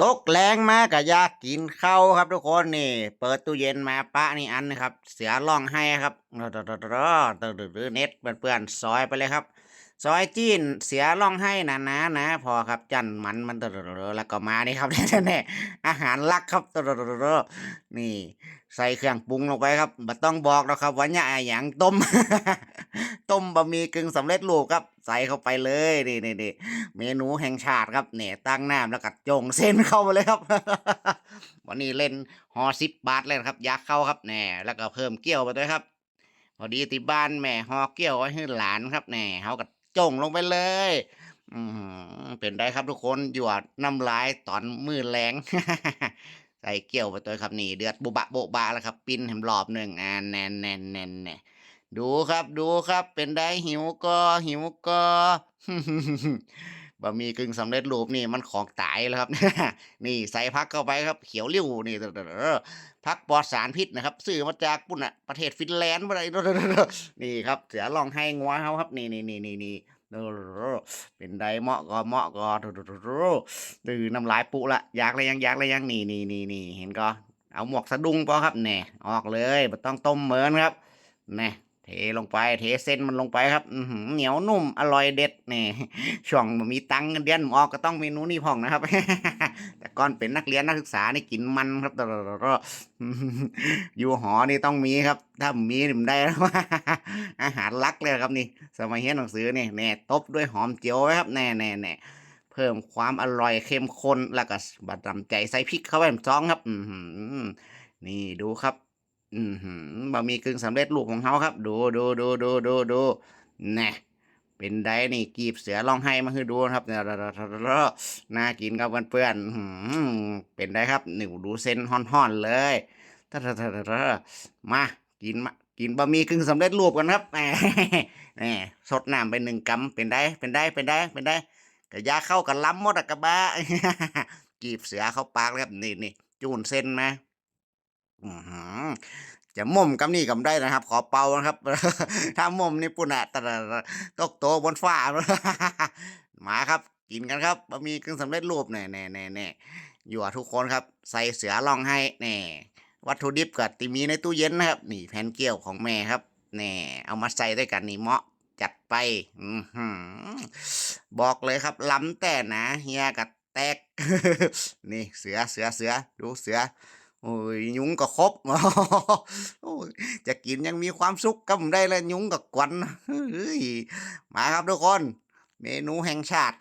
ตกแรงมากก็อยากกินข้าวครับทุกคนนี่ เปิดตู้เย็นมาปะนี่อันนะครับ เสือร้องให้ครับรเน็ตเปื่อนๆซอยไปเลยครับ ซอยจีนเสียร้องให้นะนะนะพอครับจันมันมันแล้วก็มานี่ครับแน่ๆอาหารลักครับนี่ ใส่เครื่องปรุงลงไปครับบัต้องบอกนะครับว่าเนี่ยอย่างต้ม ต้มบะหมี่กึ่งสำเร็จรูปครับใส่เข้าไปเลยนี่นี่นี่เมนูแห่งชาติครับเนี่ยตั้งน้ำแล้วก็จงเส้นเข้ามาเลยครับ วันนี้เล่นหอสิบบาทเลยนครับ ยักเข้าครับแน่แล้วก็เพิ่มเกี๊ยวไปด้วยครับ พอดีที่บ้านแม่หอเกี๊ยวไว้ให้หลานครับแน่เขาก็จงลงไปเลยอืมเป็นได้ครับทุกคนหยวดน้ำลายตอนมือแรงใส่เกี่ยวไปตัวครับนี่เดือดบุบะโบบะแล้วครับ ปิ้นแหมรอบหนึ่งอ่าแน่นแน่นแน่นแน่ ดูครับดูครับเป็นได้หิวก็หิวก็บะหมี่กึ่งสำเร็จรูปนี่มันของตายแล้วครับ นี่ใส่พักเข้าไปครับ เขียวเลี้ยวนี่พักปลอดสารพิษนะครับซื้อมาจากปุ่นอะประเทศฟินแลนด์อะไรนี่ครับ เสือลองให้งัวเขาครับ นี่นี่นี่นี่นี่เป็นไดเหมาะก็เหมาะก็ดื้อน้ำลายปุละอยากเลยยังอยากเลยยังนี่นี่นี่นี่เห็นก็เอาหมวกสะดุ้งปอครับแน่ออกเลยไม่ต้องต้มเหมือนครับแน่ เทลงไปเทเส้นมันลงไปครับเหนียวนุ่มอร่อยเด็ดนี่ช่วงมีตังค์เงเดือนหมออกก็ต้องเมนูนี้พ่องนะครับ แต่ก่อนเป็นนักเรียนนักศึกษานี่กินมันครับอยู่หอนี่ต้องมีครับ ถ้ามีนี่มันได้แล้วอาหารลักเลยครับนี่ สมัยเรียนหนังสือนี่แน่ตบด้วยหอมเจียวไว้ครับแน่แน่แน่เพิ่มความอร่อยเข้มข้นแล้วก็บัดดำใจใส่พริกเข้าไปจ้องครับนี่ดูครับ อือหือบะหมี่กึ่งสำเร็จรูปของเขาครับ ดูดูดูดูดูดูแน่เป็นไดนี่กีบเสือร้องไห้มาให้ดูครับเนี่ยน่ากินครับเพื่อนๆเป็นได้ครับหนิวดูเส้นห่อนๆเลยมากินมากินบะหมี่กึ่งสำเร็จรูปกันครับแหมสดน้ำไปหนึ่งกำเป็นได้เป็นได้เป็นได้เป็นได้กะยาเข้ากับล้ำมดอะกะบ้ากีบเสือเข้าปากแล้วครับนี่นี่จูนเส้นมาอือหือ จะม่มกำนี่กำได้นะครับ ขอเป่านะครับ ถ้าม่มนี่ปุ่นอะตะระตกโตบนฟ้ามาครับ กินกันครับบะหมี่กึ่งสำเร็จรูปแน่แน่แน่แน่อยู่ทุกคนครับ ใส่เสือลองให้แน่วัตถุดิบกับติมีในตู้เย็นนะครับ นี่แผ่นเกี๊ยวของแม่ครับแน่เอามาใส่ด้วยกันนี่เหมาะจัดไปอือหือบอกเลยครับ ล้ำแต่นะเฮียกับแตก นี่เสือเสือเสือดูเสือ โอ้ยยุงก็ครบโอ้ยจะกินยังมีความสุขก็ได้เลยยุงกับกวนเฮ้ยมาครับทุกคน เมนูแห่งชาติ